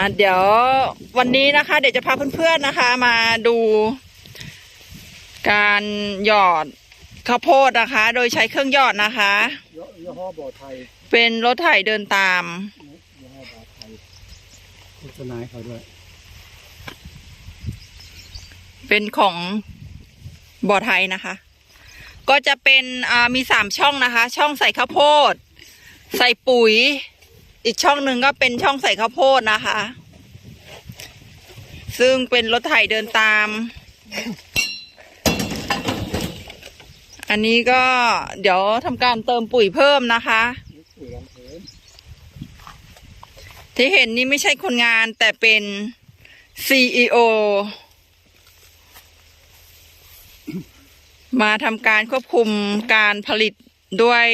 อะเดี๋ยววันนี้นะคะ เดี๋ยวจะพาเพื่อนๆนะคะ มาดู การหยอดข้าวโพดนะคะ โดยใช้เครื่องหยอดนะคะ ยี่ห้อบ่อไทยเป็นรถไถเดินตาม ยี่ห้อบ่อไทยโฆษณาให้เขาด้วยเป็นของบ่อไทยนะคะ ก็จะเป็นอ่ามีสามช่องนะคะ ช่องใส่ข้าวโพด ใส่ปุ๋ย อีกช่องหนึ่งก็เป็นช่องใส่ข้าวโพดนะคะ ซึ่งเป็นรถไถเดินตาม อันนี้ก็เดี๋ยวทำการเติมปุ๋ยเพิ่มนะคะ ที่เห็นนี่ไม่ใช่คนงานแต่เป็น CEO มาทำการควบคุมการผลิตด้วย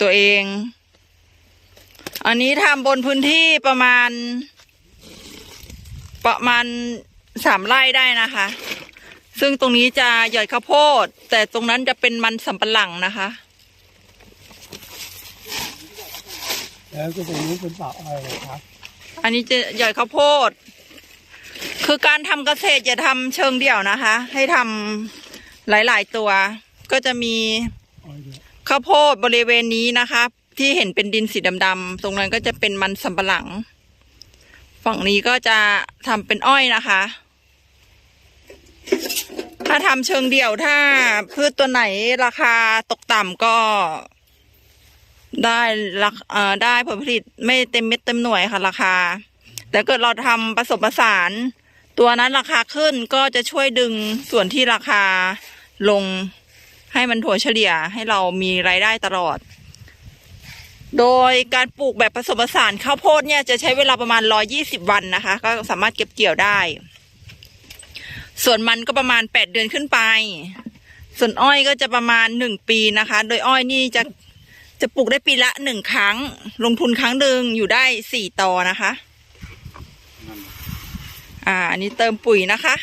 ตัวเอง อันนี้ทำบนพื้นที่ประมาณ ประมาณสามไร่ได้นะคะ ซึ่งตรงนี้จะหย่อยข้าวโพด แต่ตรงนั้นจะเป็นมันสำปะหลังนะคะ แล้วก็ตรงนี้เป็นป่าอะไรครับ อันนี้จะหย่อยข้าวโพด คือการทำเกษตรจะทำเชิงเดี่ยวนะคะ ให้ทำหลาย ๆ ตัว ก็จะมีอ้อยด้วยข้าวโพดบริเวณนี้นะคะที่เห็นเป็นดินสีดำๆตรงนั้นก็จะเป็นมันสำปะหลัง ฝั่งนี้ก็จะทำเป็นอ้อยนะคะ ถ้าทำเชิงเดี่ยวถ้าพืชตัวไหนราคาตกต่ำก็ ได้ราคเอ่อได้ผลผลิตไม่เต็มเม็ดเต็มหน่วยค่ะราคา แต่เกิดเราทำผสมผสาน ตัวนั้นราคาขึ้นก็จะช่วยดึงส่วนที่ราคาลงให้มันถั่วเฉลี่ยให้เรามีรายได้ตลอด โดยการปลูกแบบผสมผสานข้าวโพดเนี่ยจะใช้เวลาประมาณ120วันนะคะ ก็สามารถเก็บเกี่ยวได้ ส่วนมันก็ประมาณ8เดือนขึ้นไป ส่วนอ้อยก็จะประมาณ1ปีนะคะ โดยอ้อยนี่จะจะปลูกได้ปีละหนึ่งครั้ง ลงทุนครั้งหนึ่งอยู่ได้สี่ตอนะคะ อ่า อันนี้เติมปุ๋ยนะคะ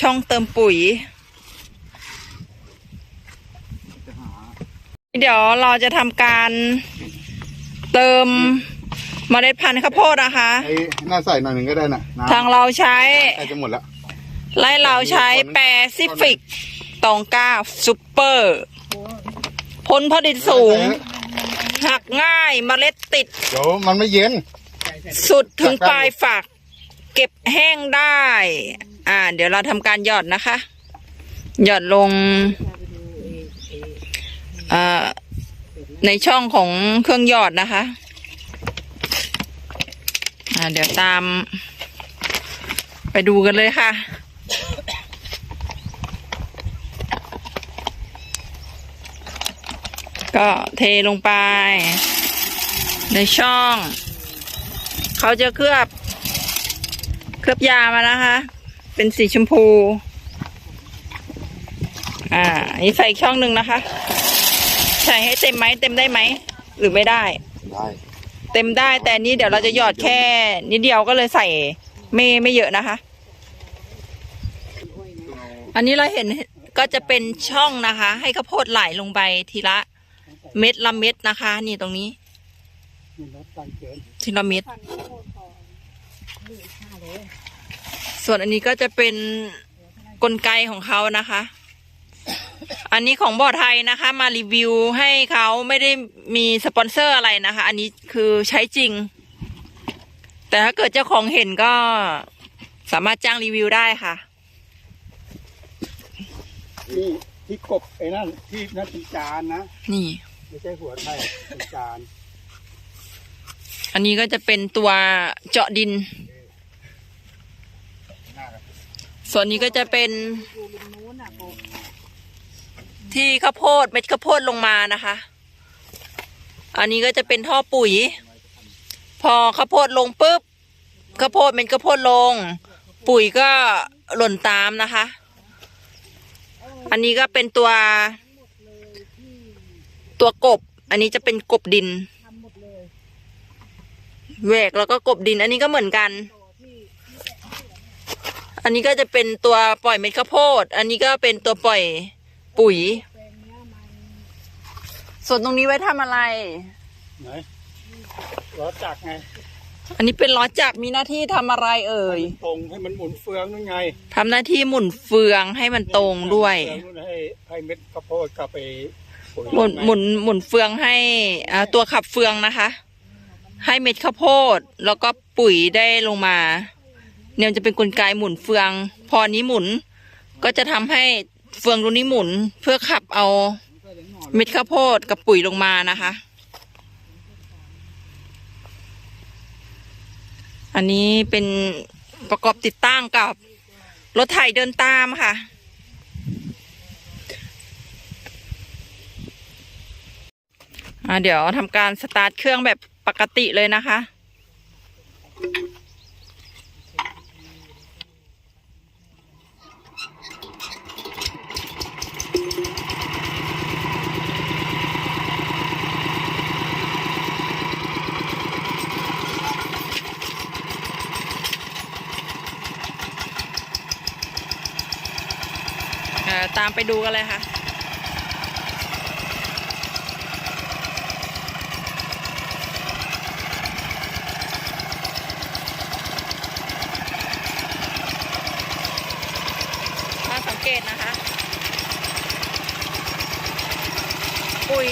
ช่องเติมปุ๋ย จะหา เดี๋ยวเราจะทำการเติมเมล็ดพันธุ์ข้าวโพดนะคะ ไอ้น่าใส่หน่อยหนึ่งก็ได้น่ะน้ำทางเราใช้ใกล้จะหมดแล้ว ไล่เราใช้แปซิฟิกตองก้าซูเปอร์ผลผลิตสูง หักง่ายเมล็ดติด เดี๋ยวมันไม่เย็น สุดถึงปลายฝัก เก็บแห้งได้ อ่า เดี๋ยวเราทำการหยอดนะคะ หยอดลงอ่า ในช่องของเครื่องหยอดนะคะเดี๋ยวตาม ไปดูกันเลยค่ะ ก็เทลงไป ในช่อง เขาจะเคลือบ เคลือบยามานะคะ เป็นสีชมพู อ่าอันนี้ใส่อีกช่องหนึ่งนะคะ ใส่ให้เต็มไหมเต็มได้ไหม หรือไม่ได้ ได้เต็มได้แต่อันนี้เดี๋ยวเราจะหยอดแค่นิดเดียวก็เลยใส่ไม่ไม่เยอะนะคะ อันนี้เราเห็นก็จะเป็นช่องนะคะ ให้ข้าวโพดไหลลงไปทีละ เม็ดละเม็ดนะคะ นี่ตรงนี้มีรถตังเกินทีละเม็ด ส่วนอันนี้ก็จะเป็นกลไกของเขานะคะ อันนี้ของบ่อไทยนะคะ มารีวิวให้เขาไม่ได้มีสปอนเซอร์อะไรนะคะ อันนี้คือใช้จริง แต่ถ้าเกิดเจ้าของเห็นก็สามารถจ้างรีวิวได้ค่ะ นี่ที่กบไอ้นั่นที่นั่นเป็นจานนะ นี่ ไม่ใช่หัวไทยเป็นจาน อันนี้ก็จะเป็นตัวเจาะดิน ส่วนนี้ก็จะเป็น ที่ข้าวโพดเม็ดข้าวโพดลงมานะคะ อันนี้ก็จะเป็นท่อปุ๋ย พอข้าวโพดลงปุ๊บข้าวโพดเม็ดข้าวโพดลง ปุ๋ยก็หล่นตามนะคะ อันนี้ก็เป็นตัว ตัวกบ อันนี้จะเป็นกบดินแหวกแล้วก็กบดิน อันนี้ก็เหมือนกัน อันนี้ก็จะเป็นตัวปล่อยเม็ดข้าวโพด อันนี้ก็เป็นตัวปล่อย ปุ๋ยส่วนตรงนี้ไว้ทำอะไร ไหนล้อจักรไงอันนี้เป็นล้อจักรมีหน้าที่ทำอะไรเอ่ยตรงให้มันหมุนเฟืองนั่นไงทำหน้าที่หมุนเฟืองให้มันตรงด้วย เฟืองนู่นให้ให้เม็ดข้าวโพดกับไปปุ๋ยหมุนหมุนหมุนเฟืองให้อ่าตัวขับเฟืองนะคะ ให้เม็ดข้าวโพดแล้วก็ปุ๋ยได้ลงมา เนี่ยมันจะเป็นกลไกหมุนเฟือง พอนี้หมุน ก็จะทำให้ เฟืองตรงนี้หมุนเพื่อขับเอาเม็ดข้าวโพดกับปุ๋ยลงมานะคะ อันนี้เป็นประกอบติดตั้งกับรถไถเดินตามค่ะ เดี๋ยวทำการสตาร์ทเครื่องแบบปกติเลยนะคะ ตามไปดูกันเลยค่ะมาสังเกตนะคะ ปุ๋ย